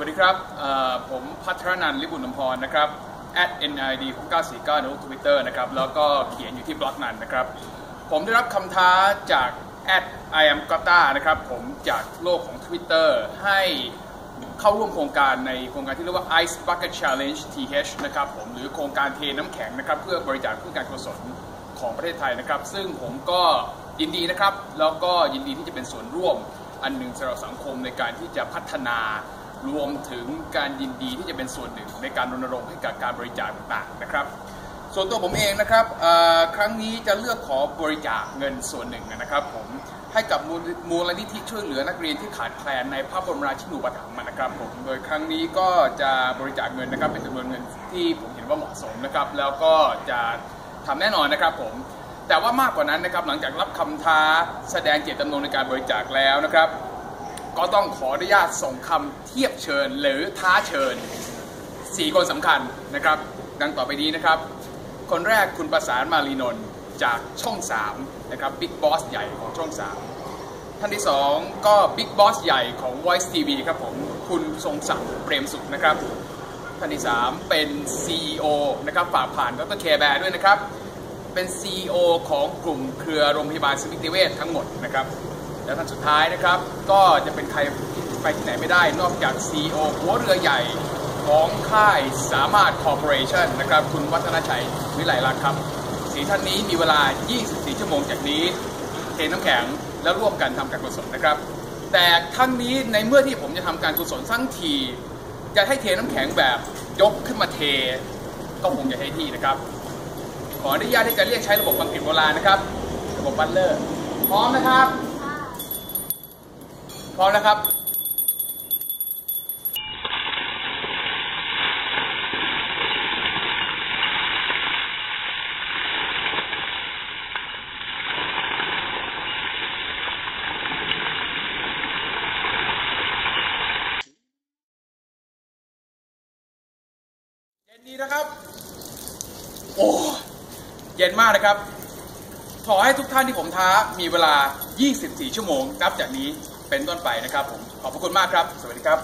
วัสดีครับ ผมพัทรนันท์ลิบุญนพรนะครับ at nid 6949ในทวิตเตอร์นะครับ แล้วก็เขียนอยู่ที่บล็อกนันนะครับ ผมได้รับคำท้าจาก at i am g o t a นะครับ ผมจากโลกของ Twitter ให้เข้าร่วมโครงการในโครงการที่เรียกว่า Ice Bucket Challenge TH นะครับผมหรือโครงการเทน้ำแข็งนะครับ เพื่อบริจาคเพื่อการกุศลของประเทศไทยนะครับ ซึ่งผมก็ยินดีนะครับ แล้วก็ยินดีที่จะเป็นส่วนร่วมอันหนึ่งสำหรับสังคมในการที่จะพัฒนา รวมถึงการยินดีที่จะเป็นส่วนหนึ่งในการรณรงค์ให้กับการบริจาคต่างๆนะครับ ส่วนตัวผมเองนะครับครั้งนี้จะเลือกขอบริจาคเงินส่วนหนึ่งนะครับ ผมให้กับมูลนิธิช่วยเหลือนักเรียนที่ขาดแคลนในพระบรมราชินูปถัมภ์นะครับผมโดยครั้งนี้ก็จะบริจาคเงินนะครับเป็นจำนวนเงินที่ผมเห็นว่าเหมาะสมนะครับ แล้วก็จะทำแน่นอนนะครับผมแต่ว่ามากกว่านั้นนะครับหลังจากรับคำท้าแสดงเจตจำนงในการบริจาคแล้วนะครับ ก็ต้องขออนุญาตส่งคำเทียบเชิญหรือท้าเชิญ 4 คนสำคัญนะครับ ดังต่อไปนี้นะครับ คนแรกคุณประสานมารีนนท์จากช่อง 3 นะครับบิ๊กบอสใหญ่ของช่อง 3 ท่านที่ 2 ก็บิ๊กบอสใหญ่ของ Voice TV ครับผมคุณทรงศักดิ์เปรมสุขนะครับ ท่านที่ 3 เป็น CEO นะครับฝากผ่านดรเคแบร์ด้วยนะครับ เป็น CEO ของกลุ่มเครือโรงพยาบาลสมิติเวชทั้งหมดนะครับ และท่านสุดท้ายนะครับ ก็จะเป็นใครไปที่ไหนไม่ได้นอกจาก CEO หัวเรือใหญ่ของค่ายสามารถคอร์ปอเรชั่นนะครับ คุณวัฒนชัยวิไลลักษ์ครับสีท่านนี้มีเวลา 24 ชั่วโมงจากนี้เทน้ำแข็งแล้วร่วมกันทำการกุศลนะครับ แต่ครั้งนี้ในเมื่อที่ผมจะทำการกุศลทั้งที จะให้เทน้ำแข็งแบบยกขึ้นมาเท ก็คงจะให้ที่นะครับ ขออนุญาตที่จะเรียกใช้ระบบอังกฤษโบราณนะครับ ระบบบัตเลอร์ พร้อมนะครับ พร้อมนะครับเย็นดีนะครับ โอ้เย็นมากนะครับ ขอให้ทุกท่านที่ผมท้ามีเวลา 24 ชั่วโมง นับจากนี้ เป็นต้นไปนะครับผมขอบพระคุณมากครับ สวัสดีครับ